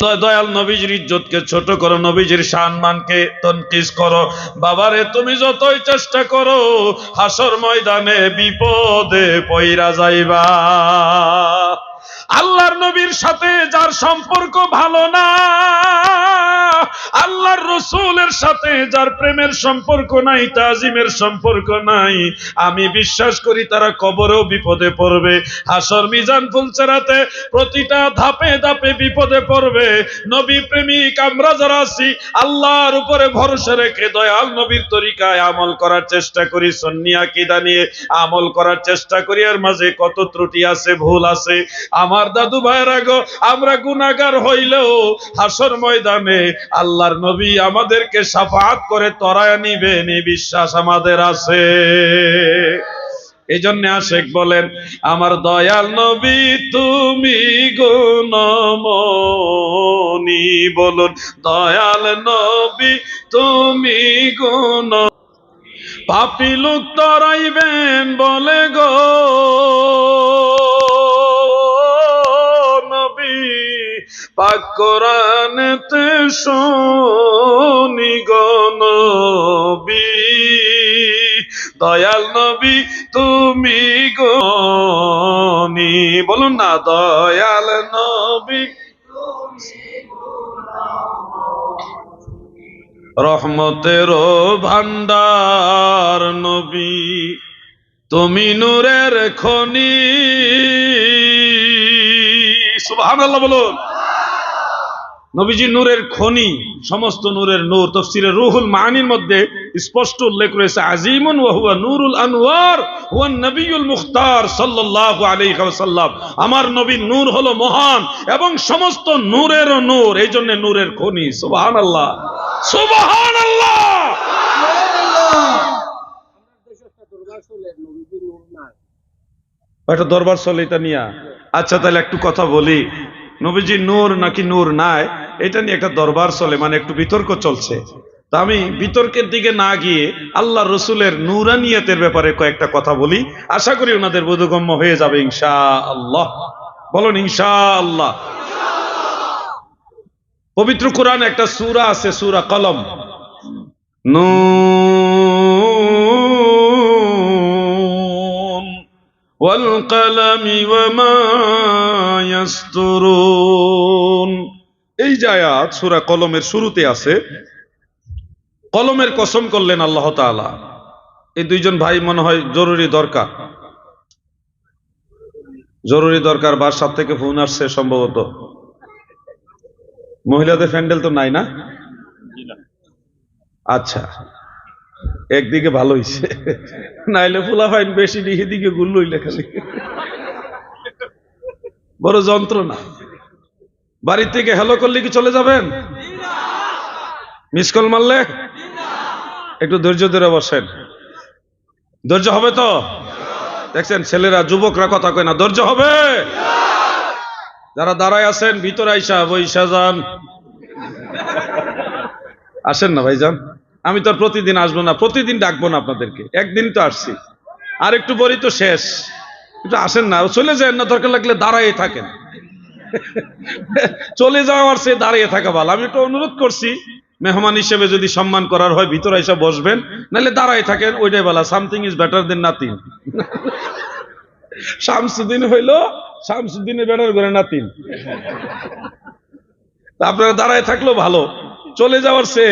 দয়- দয়াল নবীজির ইজ্জতকে ছোট করো, নবীজির সম্মানকে তনকিস করো। বাবারে, তুমি যতই চেষ্টা করো, হাসর ময়দানে বিপদে পইরা যাইবা। আল্লাহর নবীর সাথে যার সম্পর্ক ভালো না, আল্লাহর রসুলের সাথে যার প্রেমের সম্পর্ক নাই, তাজিমের সম্পর্ক নাই, আমি বিশ্বাস করি তারা কবরেও বিপদে পড়বে। হাসর মিজান ফুলচেরাতে প্রতিটা ধাপে ধাপে বিপদে পড়বে। নবী প্রেমিক, আমরা যারা আছি, আল্লাহর উপরে ভরসা রেখে দয়াল নবীর তরিকায় আমল করার চেষ্টা করি সন্নিয়া কিদা নিয়ে আমল করার চেষ্টা করি, এর মাঝে কত ত্রুটি আছে, ভুল আছে আমার দাদু ভাইয়ের আগো আমরা গুনাগার হইলেও হাসর ময়দানে আল্লাহর নবী আমাদেরকে সাফাত করে তরায় নিবেন এই বিশ্বাস আমাদের আছে। এই জন্য আশেক বলেন, আমার দয়াল নবী, তুমি গুণমনি বলুন, দয়াল নবী, তুমি গুণ পাপি লোক তরাইবেন বলে গো। পাক কোরআনেতে শুনি নবী। দয়াল নবী, তুমি গনি বলুন না, দয়াল নবী। রহমতের ভান্ডার নবী, তুমি নূরের খনি। সুবহানাল্লাহ বলুন। নবীজি নূরের খনি, সমস্ত নূরের নূর তফসিরের রুহুল মানির মধ্যে স্পষ্ট উল্লেখ রয়েছে, আজিমুন ওয়া হুয়া নূরুল আনওয়ার, হুয়া নবিয়ুল মুখতার সাল্লাল্লাহু আলাইহি ওয়াসাল্লাম। আমার নবীর নূর হলো মহান এবং সমস্ত নূরের নূর, এই জন্য নূরের খনি, সুবহানাল্লাহ সুবহানাল্লাহ। একটা দরবার চলে, এটা নিয়ে। আচ্ছা তাহলে একটু কথা বলি। নবীজি নূর নাকি নূর নাই, এটা নিয়ে একটা দরবার চলে মানে একটু বিতর্ক চলছে। তা আমি বিতর্কের দিকে না গিয়ে আল্লাহ রসুলের নুরানিয়তের ব্যাপারে কয়েকটা কথা বলি। আশা করি ওনাদের বোধগম্য হয়ে যাবে ইনশা আল্লাহ বলুন ইনশা আল্লাহ পবিত্র কোরআন একটা সুরা আছে, সুরা কলম। নুন والقلم وما يسطرون এই যে আয়াত সূরা কলমের শুরুতে আছে কলমের কসম করলেন আল্লাহ তাআলা এই দুইজন ভাই মনে হয় জরুরি দরকার জরুরি দরকার বাসার থেকে ফোন আসছে সম্ভবত মহিলাদের প্যান্ডেল তো নাই না আচ্ছা একদিকে ভালো হইছে, নাইলে ফুলা ফাইন বেশি দিকে দিকে গুল্ল হইলে খালি। বড় যন্ত্রণা। বাড়ি থেকে হ্যালো করলে কি চলে যাবেন? মিস কল মারলে? একটু ধৈর্য ধরে বসেন। ধৈর্য হবে তো? দেখছেন, ছেলেরা, যুবকরা কথা কয় না, ধৈর্য হবে? যারা দাঁড়ায় আছেন, ভিতরে আইসা বৈশা যান। আসেন না ভাইজান। আমি তো প্রতিদিন আসব না, প্রতিদিন ডাকবো না আপনাদেরকে। একদিন তো আসছি। আর একটু বলি তো শেষ। একটু আসেন না, চলে যান না, দরকার লাগলে দাঁড়াইয়ে থাকেন। চলে যাওয়ার সে দাঁড়িয়ে থাকা ভালো। আমি একটু অনুরোধ করছি, মেহমান হিসেবে যদি সম্মান করার হয়, ভিতরে এসে বসবেন, নাহলে দাঁড়াই থাকেন, ওইটাই বলা something is better than nothing Shamsuddin হইল, শামসুদ্দিনের বেটার করে নাতিন। আপনারা দাঁড়ায় থাকলেও ভালো। চলে যাওয়ার সে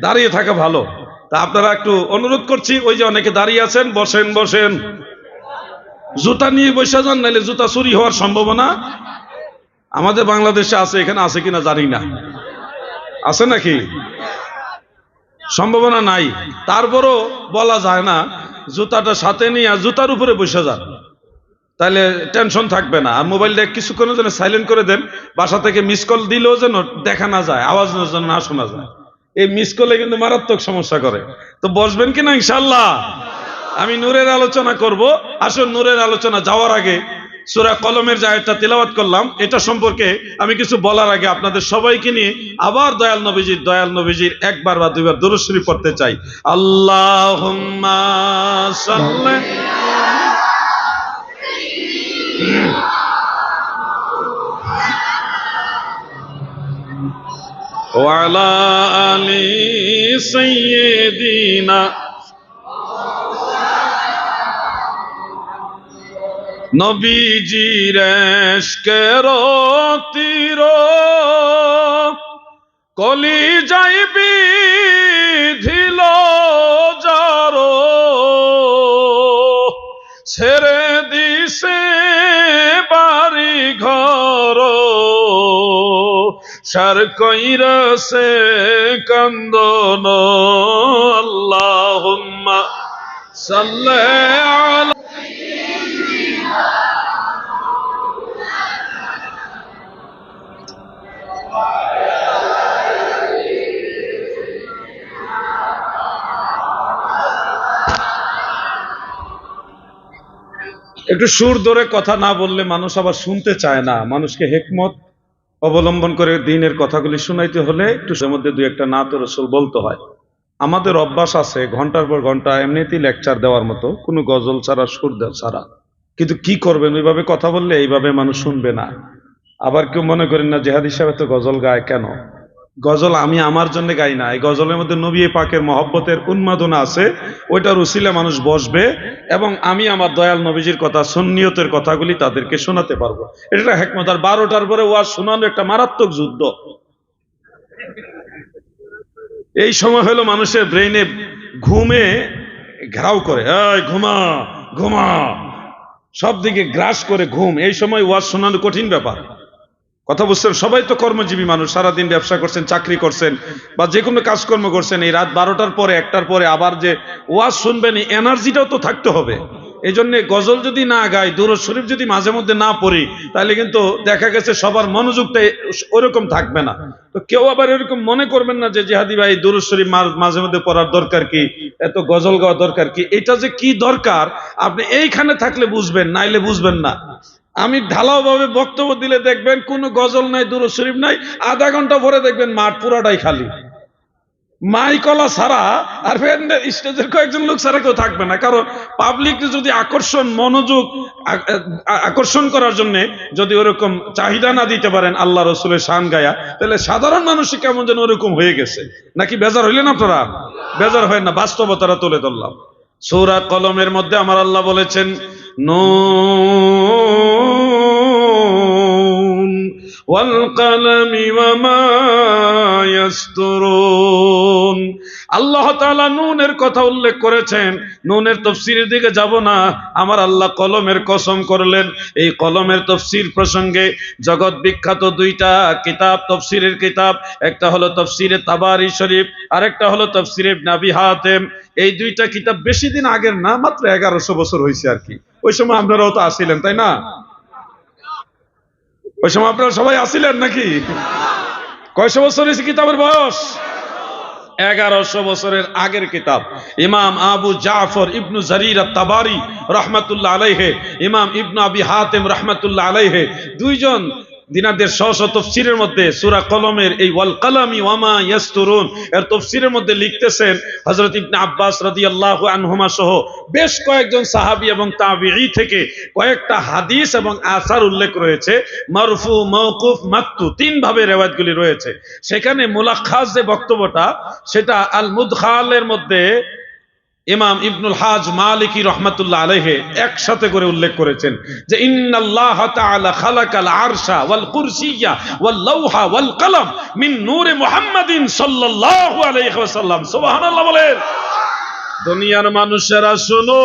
দাঁড়িয়ে থাকা ভালো। তা আপনারা একটু অনুরোধ করছি, ওই যে অনেকে দাঁড়িয়ে আছেন, বসেন বসেন। জুতা নিয়ে বসে যান, নাহলে জুতা চুরি হওয়ার সম্ভাবনা আমাদের বাংলাদেশে আছে, এখানে আছে কিনা জানি না। আছে নাকি? সম্ভাবনা নাই। তারপরও বলা যায় না, জুতাটা সাথে নিয়ে জুতার উপরে বসে যান। তাহলে টেনশন থাকবে না। আর মোবাইলটা কিছুক্ষণের জন্য সাইলেন্ট করে দেন, বাসা থেকে মিস কল দিলেও যেন দেখা না যায়, আওয়াজ যেন না শোনা যায়। এই মিস কলে কিন্তু মারাত্মক সমস্যা করে। তো বসবেন কিনা ইনশাল্লাহ আমি নূরের আলোচনা করব। আসুন, নূরের আলোচনা যাওয়ার আগে সুরা কলমের আয়াতটা তেলাওয়াত করলাম, এটা সম্পর্কে আমি কিছু বলার আগে আপনাদের সবাইকে নিয়ে আবার দয়াল নবীজির দয়াল নবীজির একবার বা দুইবার দুরুশ্বরী পড়তে চাই। আল্লাহ وعلى آل سيدنا নবীজির এশকের তীর কলি যাইবি ধিল সার কইরসে কন্দন, আল্লাহুম্মা সাল্লি আলা একটু সুর ধরে কথা না বললে মানুষ আবার শুনতে চায় না। মানুষকে হেকমত অবলম্বন করে দিনের কথাগুলি শুনাইতে হলে একটু সে মধ্যে দুই একটা না তো রসুল বলতে হয়। আমাদের অভ্যাস আছে ঘণ্টার পর ঘণ্টা এমনিতেই লেকচার দেওয়ার মতো, কোনো গজল ছাড়া, সুর ছাড়া। কিন্তু কি করবেন? ওইভাবে কথা বললে এইভাবে মানুষ শুনবে না। আবার কেউ মনে করেন না, জেহাদি সাহেব তো গজল গায় কেন? গজল আমি আমার জন্য গাই না। এই গজলের মধ্যে নবী পাকের মহব্বতের উন্মাদনা আছে। ওইটার উসিলে মানুষ বসবে এবং আমি আমার দয়াল নবীজির কথা, সুন্নিয়তের কথাগুলি তাদেরকে শোনাতে পারব। এটা হেকমত। আর বারোটার পরে ওয়াজ শোনানো একটা মারাত্মক যুদ্ধ। এই সময় হলো মানুষের ব্রেইনে ঘুমে ঘেরাও করে। ঘুমা ঘুমা। সব দিকে গ্রাস করে ঘুম। এই সময় ওয়াজ শোনানো কঠিন ব্যাপার। কথা বুঝছেন? সবাই তো কর্মজীবী মানুষ, সারাদিন ব্যবসা করছেন, চাকরি করছেন, বা যে কোনো কাজকর্ম করছেন, এই রাত বারোটার পরে, একটার পরে আবার যে ওয়াজ শুনবেন, এই এনার্জিটাও তো থাকতে হবে। এই জন্য গজল যদি না গাই, দুরুদ শরীফ যদি মাঝে মধ্যে না পড়ি, তাহলে কিন্তু দেখা গেছে সবার মনোযোগটা ওরকম থাকবে না। তো কেউ আবার এরকম মনে করবেন না যে, জিহাদি ভাই, দুরুদ শরীফ মাঝে মধ্যে পড়ার দরকার কি? এত গজল গাওয়া দরকার কি? এটা যে কি দরকার, আপনি এইখানে থাকলে বুঝবেন, নাইলে বুঝবেন না। আমি ঢালাও ভাবে বক্তব্য দিলে দেখবেন কোনো গজল নাই, দুরুদ শরীফ নাই, আধা ঘণ্টা পরে দেখবেন মাঠ পুরাটাই খালি। মাইকলা ছাড়া আর স্টেজের কয়েকজন লোক ছাড়া কেউ থাকবে না। কারণ পাবলিক যদি আকর্ষণ, মনোযোগ আকর্ষণ করার জন্য যদি ওরকম চাহিদা না দিতে পারেন আল্লাহ রসুলের শান গায়া, তাহলে সাধারণ মানুষই কেমন যেন ওরকম হয়ে গেছে। নাকি বেজার হইলেন আপনারা? বেজার হয় না বাস্তবতারা তুলে ধরলাম। সৌরা কলমের মধ্যে আমার আল্লাহ বলেছেন নুন والقلم وما يسترون আল্লাহ তাআলা নুনের কথা উল্লেখ করেছেন নুনের তফসিরের দিকে যাব না আমার আল্লাহ কলমের কসম করলেন এই কলমের তফসির প্রসঙ্গে জগৎ বিখ্যাত দুইটা কিতাব তফসিরের কিতাব একটা হলো তফসিরে তাবারি শরীফ আরেকটা হলো তফসিরে নাবি হাতেম এই দুইটা কিতাব বেশি দিন আগের না মাত্র এগারোশো বছর হয়েছে আর কি ওই সময় আপনারাও তো আসিলেন তাই না ওই সময় আপনারা সবাই আসিলেন নাকি? কয়শো বছর হয়েছে কিতাবের বয়স? এগারোশো বছরের আগের কিতাব। ইমাম আবু জাফর ইবনু জারির তাবারি রহমাতুল্লাহ আলাইহে, ইমাম ইবনু আবি হাতেম রহমাতুল্লাহ আলাইহে, দুইজন দিনাদের শ তফসিরের মধ্যে সুরা কলমের এই ওয়াল কালামি ওয়ামা ইয়াসতুরুন, এর তফসিরের মধ্যে লিখতেছেন হযরত ইবনে আব্বাস রাদিয়াল্লাহু আনহুমা সহ বেশ কয়েকজন সাহাবী এবং তাবিঈ থেকে কয়েকটা হাদিস এবং আসার উল্লেখ রয়েছে। মারফু, মওকুফ, মাকতু তিন ভাবে রেওয়ায়াতগুলি রয়েছে। সেখানে মুলাখাজ যে বক্তব্যটা, সেটা আল মুদখালের মধ্যে ইমাম ইবনুল হাজ মালিকি রহমাতুল্লাহ আলাইহে একসাথে করে উল্লেখ করেছেন যে ইন্নাল্লাহ তাআলা খালাকাল আরশা ওয়াল কুরসিয়্যা ওয়াল লাওহা ওয়াল কলম মিন নূরে মুহাম্মাদিন সাল্লাল্লাহু আলাইহি ওয়াসাল্লাম। সুবহানাল্লাহ বলেন। দুনিয়ার মানুষেরা শোনো।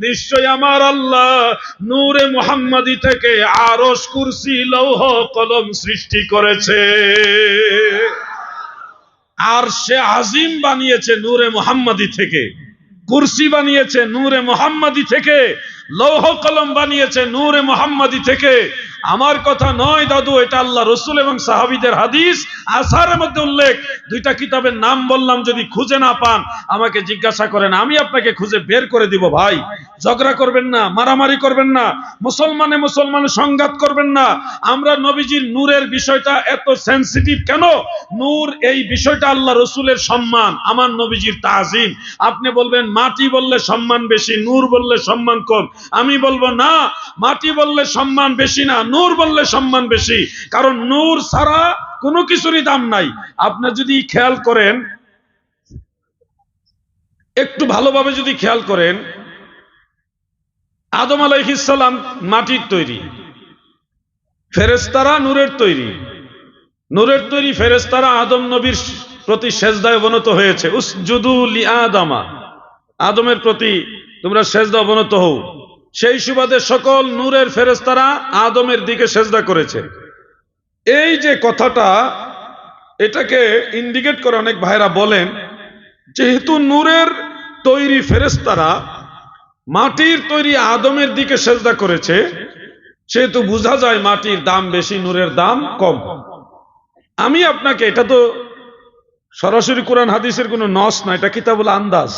নিশ্চয় আমার আল্লাহ নূরে মুহাম্মাদি থেকে আরশ কুরসি লৌহ কলম সৃষ্টি করেছে। আর সে আজিম বানিয়েছে নূরে মোহাম্মদি থেকে। কুরসি বানিয়েছে নূরে মোহাম্মদি থেকে। লৌহ কলম বানিয়েছে নূরে মোহাম্মদি থেকে। আমার কথা নয় দাদু, এটা আল্লাহ রসুল এবং সাহাবিদের হাদিস। আসারের মধ্যে উল্লেখ, দুইটা কিতাবের নাম বললাম, যদি খুঁজে না পান, আমাকে জিজ্ঞাসা করেন, আমি আপনাকে খুঁজে বের করে দিব ভাই। ঝগড়া করবেন না, মারামারি করবেন না, মুসলমানে মুসলমানের সংঘাত করবেন না। আমরা নবীজির নূরের বিষয়টা এত সেন্সিটিভ কেন? নূর এই বিষয়টা আল্লাহ রসুলের সম্মান, আমার নবীজির তাজিম। আপনি বলবেন, মাটি বললে সম্মান বেশি, নূর বললে সম্মান কম। আমি বলব, না, মাটি বললে সম্মান বেশি না নূর বললে সম্মান বেশি। কারণ নূর ছাড়া কোনো কিছুরই দাম নাই। আপনি যদি খেয়াল করেন, একটু ভালোভাবে যদি খেয়াল করেন, আদম আলাইহিসাল্লাম মাটির তৈরি ফেরেস্তারা নূরের তৈরি। নূরের তৈরি ফেরেস্তারা আদম নবীর প্রতি সেজদায় অবনত হয়েছে। উসজুদু লি আদামা, আদমের প্রতি তোমরা সেজদা অবনত হও। সেই সুবাদে সকল নূরের ফেরেস্তারা আদমের দিকে সেজদা করেছে। এই যে কথাটা, এটাকে ইন্ডিকেট করে অনেক ভাইরা বলেন, যেহেতু নূরের তৈরি ফেরেস্তারা মাটির তৈরি আদমের দিকে সেজদা করেছে, সেহেতু বোঝা যায় মাটির দাম বেশি, নূরের দাম কম। আমি আপনাকে, এটা তো সরাসরি কোরআন হাদিসের কোনো নস না, এটা কিতাবুল আন্দাজ।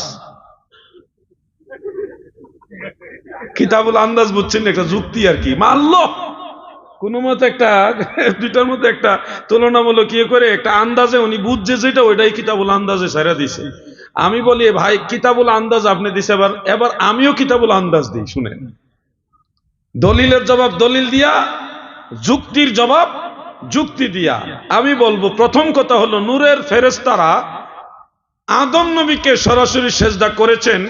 কিতাবুল আন্দাজ বুঝছেন, একটা যুক্তি আর কি। মানল কোন মতে একটা, দুইটার মধ্যে একটা তুলনামূলক ইয়ে করে, একটা আন্দাজে উনি বুঝছে যেটা, ওইটাই কিতাবুল আন্দাজে সারা দিছে। আমি বলি ভাই, কিতাবুল আন্দাজ আপনি দিছে, এবার এবার আমিও কিতাবুল আন্দাজ দিই, শুনেন। দলিলের জবাব দলিল দিয়া, যুক্তির জবাব যুক্তি দিয়া। আমি বলব, প্রথম কথা হলো, নূরের ফেরেস্তারা আদম নবীকে সরাসরি সেজদা করেছেন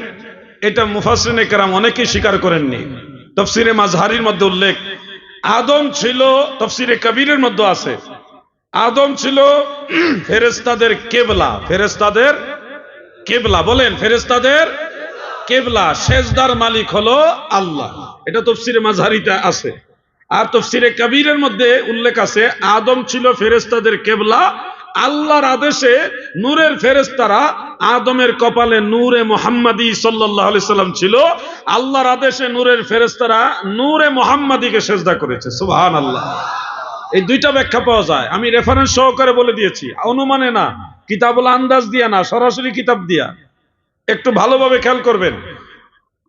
এটা মুফাসরিনে কেরাম অনেকেই স্বীকার করেননি। তফসিরে মাঝহারির মধ্যে উল্লেখ, আদম ছিল, তফসিরে কবিরের মধ্যে আছে। আদম ছিল ফেরেস্তাদের কেবলা ফেরেস্তাদের কেবলা, বলেন ফেরেস্তাদের কেবলা, সেজদার মালিক হলো আল্লাহ। এটা তফসিরে মাঝহারিতে আছে। আর তফসিরে কবিরের মধ্যে উল্লেখ আছে, আদম ছিল ফেরেস্তাদের কেবলা আল্লাহর আদেশে নূরের ফেরেস্তারা আদমের কপালে নূরে মোহাম্মদী সাল্লাহ সাল্লাম ছিল। আল্লাহর আদেশে নূরের ফেরেস্তারা নূরে মোহাম্মদীকে সেজদা করেছে। সুবহান আল্লাহ এই দুইটা ব্যাখ্যা পাওয়া যায়। আমি রেফারেন্স সহকারে বলে দিয়েছি। অনুমানে না, কিতাবুল আন্দাজ দিয়া না, সরাসরি কিতাব দিয়া। একটু ভালোভাবে খেয়াল করবেন।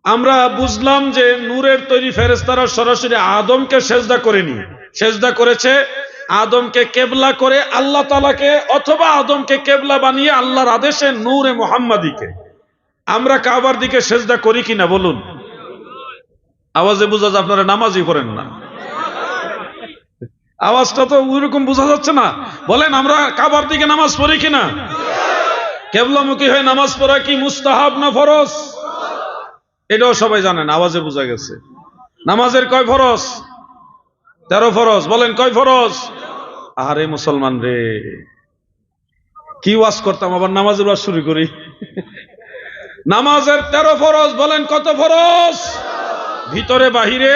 আমরা বুঝলাম যে নূরের তৈরি ফেরেস্তারা সরাসরি আদমকে সেজদা করেনি। সেজদা করেছে আদমকে কেবলা করে আল্লাহ তালাকে অথবা আদমকে কেবলা বানিয়ে আল্লাহর আদেশে নূরে মোহাম্মদীকে। আমরা কাবার দিকে সেজদা করি কিনা বলুন। আওয়াজে বোঝা যায় আপনারা নামাজই করেন না। আওয়াজটা তো ওইরকম বোঝা যাচ্ছে না। বলেন, আমরা কাবার দিকে নামাজ পড়ি কিনা? কেবলামুখী হয়ে নামাজ পড়া কি মুস্তাহাব না ফরজ? এটাও সবাই জানেন, আওয়াজে বোঝা গেছে। নামাজের কয় ফরজ? তেরো ফরজ, বলেন কয় ফরজ? আরে মুসলমান রে, কি ওয়াজ করতাম? আবার নামাজের ওয়াজ শুরু করি। নামাজের তেরো ফরজ, বলেন কত ফরজ? ভিতরে বাহিরে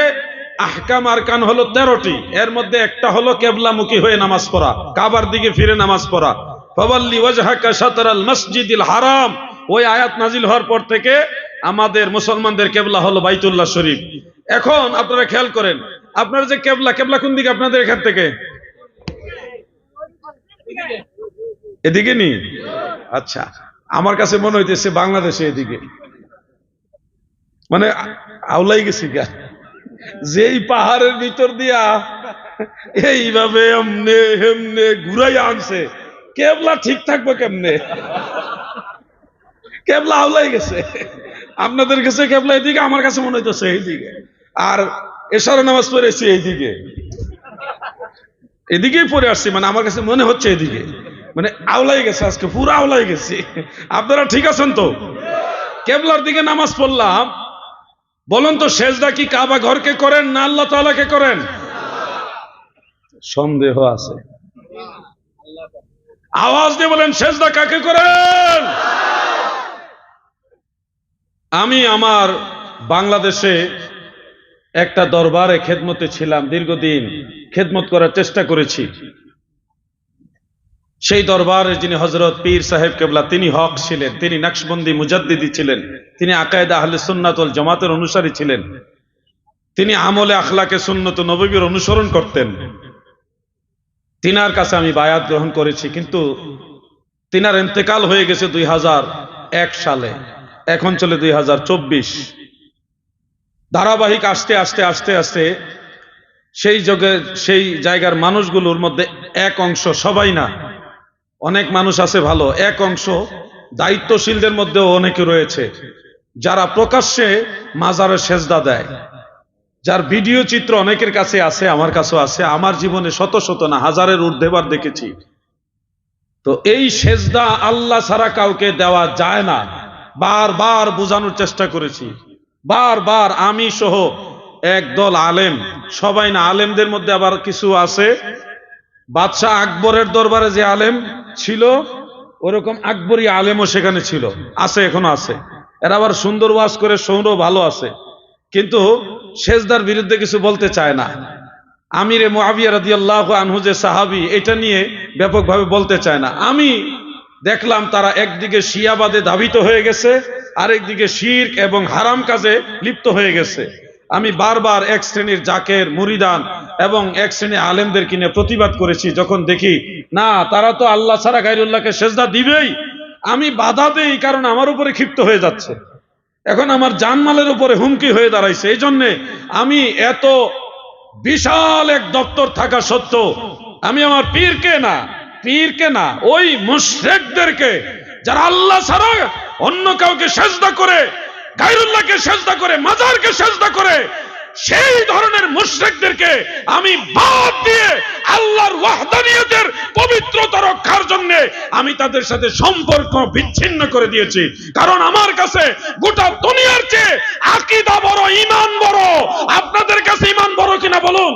আহকাম আরকান হলো তেরোটি। এর মধ্যে একটা হলো কেবলামুখী হয়ে নামাজ পড়া, কাবার দিকে ফিরে নামাজ পড়া। ফবাল্লি ওয়াজহাকা শাতরাল মসজিদিল হারাম। ওই আয়াত নাজিল হওয়ার পর থেকে আমাদের মুসলমানদের কেবলা হলো বাইতুল্লাহ শরীফ। এখন আপনারা খেয়াল করেন আপনার যে কেবলা কেবলা কোন দিকে আপনাদের এখান থেকে? এদিকে নি? আচ্ছা আমার কাছে মনে হইতেছে বাংলাদেশে এদিকে। মানে আউলাই গেছি গা। যেই পাহাড়ের ভিতর দিয়া এইভাবে এমনে হেমনে ঘুরাই আনছে, কেবলা ঠিক থাকবে কেমনে? কেবলা আউলাই গেছে। আপনাদের কাছে কেবলা এদিকে, আমার কাছে মনে হইতেছে এইদিকে। আর এশারা নামাজ পড়েছি এইদিকে। এদিকেই পড়ে আসছি মানে আমার কাছে মনে হচ্ছে এদিকে। মানে আওলাই গেছে আজকে, পুরো আওলাই গেছি। আপনারা ঠিক আছেন তো? কেবলার দিকে নামাজ পড়লাম। বলুন তো শেষদা কি কাবা ঘরকে করেন না আল্লাহ তালাকে করেন? সন্দেহ আছে। আওয়াজ দিয়ে বলেন শেষদা কাকে করেন? আমি আমার বাংলাদেশে একটা দরবারে খেদমতে ছিলাম দীর্ঘদিন। খেদমত করার চেষ্টা করেছি। সেই দরবারে যিনি হজরত পীর সাহেব কেবলা, তিনি হক ছিলেন, তিনি নকশবন্দি মুজাদ্দিদি ছিলেন, তিনি আকায়দা আহলে সুন্নাতল জামাতের অনুসারী ছিলেন, তিনি আমলে আখলাকে সুন্নত নবীর অনুসরণ করতেন। তিনার কাছে আমি বায়াত গ্রহণ করেছি, কিন্তু তিনার এন্তেকাল হয়ে গেছে দুই হাজার এক সালে। এখন চলে দুই হাজার চব্বিশ। ধারাবাহিক আসতে আসতে আসতে আসতে সেই যোগে, সেই জায়গার মানুষগুলোর মধ্যে এক অংশ সবাই না। অনেক মানুষ আছে ভালো, এক অংশ দায়িত্বশীলদের মধ্যেও অনেকে রয়েছে, যারা প্রকাশ্যে মাজারের সেজদা দেয়। যার ভিডিও চিত্র অনেকের কাছে আছে, আমার কাছেও আছে, আমার জীবনে শত শত না, হাজারের ঊর্ধ্বেবার দেখেছি। তো এই সেজদা আল্লাহ ছাড়া কাউকে দেওয়া যায় না। বারবার বোঝানোর চেষ্টা করেছি। বারবার আমি সহ একদল আলেম। সবাই না, আলেমদের মধ্যে আবার কিছু আছে? বাদশাহ আকবরের দরবারে যে আলেম ছিল, ওরকম আকবরী আলেমও সেখানে ছিল। আছে, এখনও আছে। এরা আবার সুন্দর ওয়াজ করে সৌর ভালো আছে। কিন্তু শেষদার বিরুদ্ধে কিছু বলতে চায় না। আমিরে মুআবিয়া রাদিয়াল্লাহু আনহু যে সাহাবী, এটা নিয়ে ব্যাপকভাবে বলতে চায় না। আমি দেখলাম তারা একদিকে শিয়াবাদে ধাবিত হয়ে গেছে, আরেকদিকে শির্ক এবং হারাম কাজে লিপ্ত হয়ে গেছে। আমি বারবার এক শ্রেণির জাকের, মুরিদান এবং এক শ্রেণির আলেমদের কিনে প্রতিবাদ করেছি, যখন দেখি, না, তারা তো আল্লাহ ছাড়া গাইরুল্লাহকে সেজদা দিবেই। আমি বাধা দেই, কারণ আমার উপরে ক্ষিপ্ত হয়ে যাচ্ছে। এখন আমার জানমালের উপরে হুমকি হয়ে দাঁড়াইছে। এই জন্যে আমি এত বিশাল এক দপ্তর থাকা সত্ত্বেও আমি আমার পীরকে না পীরকে না, ওই মুশরেকদেরকে, যারা আল্লাহ ছাড়া অন্য কাউকে সেজদা করে গাইরুল্লাহকে সেজদা করে, মাজারকে সেজদা করে, সেই ধরনের মুশরিকদেরকে আমি বাদ দিয়ে আল্লাহর ওয়াহদানিয়তের পবিত্রতা রক্ষার জন্য আমি তাদের সাথে সম্পর্ক বিচ্ছিন্ন করে দিয়েছি। কারণ আমার কাছে গোটা দুনিয়ার চেয়ে আকীদা বড়, ঈমান বড়। আপনাদের কাছে ঈমান বড় কিনা বলুন?